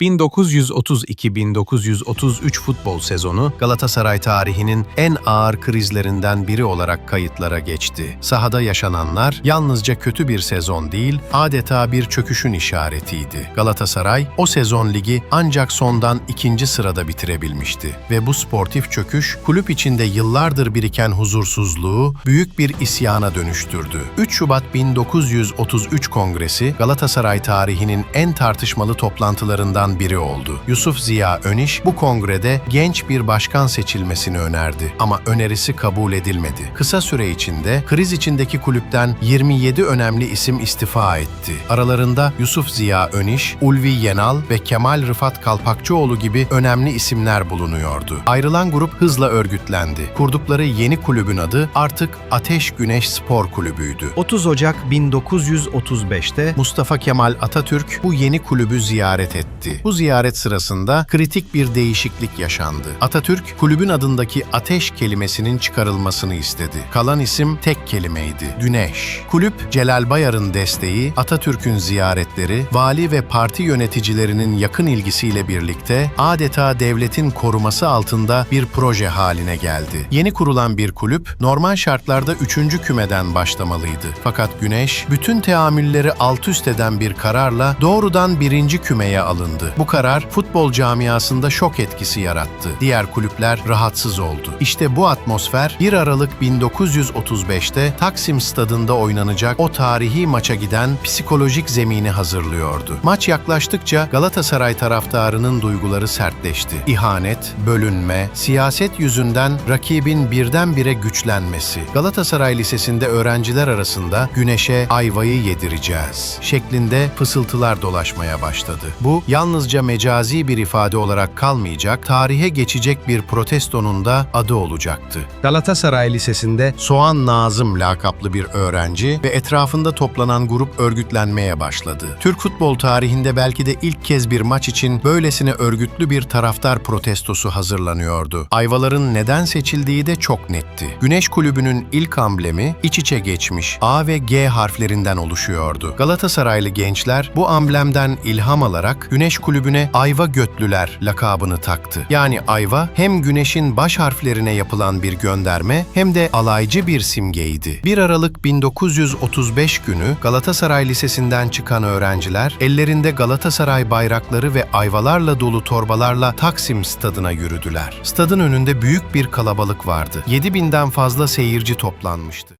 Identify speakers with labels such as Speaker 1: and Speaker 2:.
Speaker 1: 1932-1933 futbol sezonu Galatasaray tarihinin en ağır krizlerinden biri olarak kayıtlara geçti. Sahada yaşananlar yalnızca kötü bir sezon değil, adeta bir çöküşün işaretiydi. Galatasaray o sezon ligi ancak sondan ikinci sırada bitirebilmişti ve bu sportif çöküş kulüp içinde yıllardır biriken huzursuzluğu büyük bir isyana dönüştürdü. 3 Şubat 1933 Kongresi Galatasaray tarihinin en tartışmalı toplantılarından biri oldu. Yusuf Ziya Öniş bu kongrede genç bir başkan seçilmesini önerdi ama önerisi kabul edilmedi. Kısa süre içinde kriz içindeki kulüpten 27 önemli isim istifa etti. Aralarında Yusuf Ziya Öniş, Ulvi Yenal ve Kemal Rıfat Kalpakçıoğlu gibi önemli isimler bulunuyordu. Ayrılan grup hızla örgütlendi. Kurdukları yeni kulübün adı artık Ateş Güneş Spor Kulübü'ydü.
Speaker 2: 30 Ocak 1935'te
Speaker 1: Mustafa Kemal Atatürk bu yeni kulübü ziyaret etti. Bu ziyaret sırasında kritik bir değişiklik yaşandı. Atatürk, kulübün adındaki ateş kelimesinin çıkarılmasını istedi. Kalan isim tek kelimeydi, Güneş. Kulüp, Celal Bayar'ın desteği, Atatürk'ün ziyaretleri, vali ve parti yöneticilerinin yakın ilgisiyle birlikte adeta devletin koruması altında bir proje haline geldi. Yeni kurulan bir kulüp, normal şartlarda üçüncü kümeden başlamalıydı. Fakat Güneş, bütün teamülleri alt üst eden bir kararla doğrudan birinci kümeye alındı. Bu karar futbol camiasında şok etkisi yarattı. Diğer kulüpler rahatsız oldu. İşte bu atmosfer 1 Aralık 1935'te Taksim Stadında oynanacak o tarihi maça giden psikolojik zemini hazırlıyordu. Maç yaklaştıkça Galatasaray taraftarının duyguları sertleşti. İhanet, bölünme, siyaset yüzünden rakibin birdenbire güçlenmesi. Galatasaray Lisesi'nde öğrenciler arasında güneşe ayvayı yedireceğiz şeklinde fısıltılar dolaşmaya başladı. Bu yalnızca mecazi bir ifade olarak kalmayacak, tarihe geçecek bir protestonun da adı olacaktı.
Speaker 2: Galatasaray Lisesi'nde
Speaker 1: Soğan Nazım lakaplı bir öğrenci ve etrafında toplanan grup örgütlenmeye başladı. Türk futbol tarihinde belki de ilk kez bir maç için böylesine örgütlü bir taraftar protestosu hazırlanıyordu. Ayvaların neden seçildiği de çok netti. Güneş Kulübü'nün ilk amblemi iç içe geçmiş A ve G harflerinden oluşuyordu. Galatasaraylı gençler bu amblemden ilham alarak Güneş Kulübü'ne Ayva Götlüler lakabını taktı. Yani Ayva hem Güneş'in baş harflerine yapılan bir gönderme hem de alaycı bir simgeydi. 1 Aralık 1935 günü Galatasaray Lisesi'nden çıkan öğrenciler ellerinde Galatasaray bayrakları ve ayvalarla dolu torbalarla Taksim stadına yürüdüler. Stadın önünde büyük bir kalabalık vardı. 7000'den fazla seyirci toplanmıştı.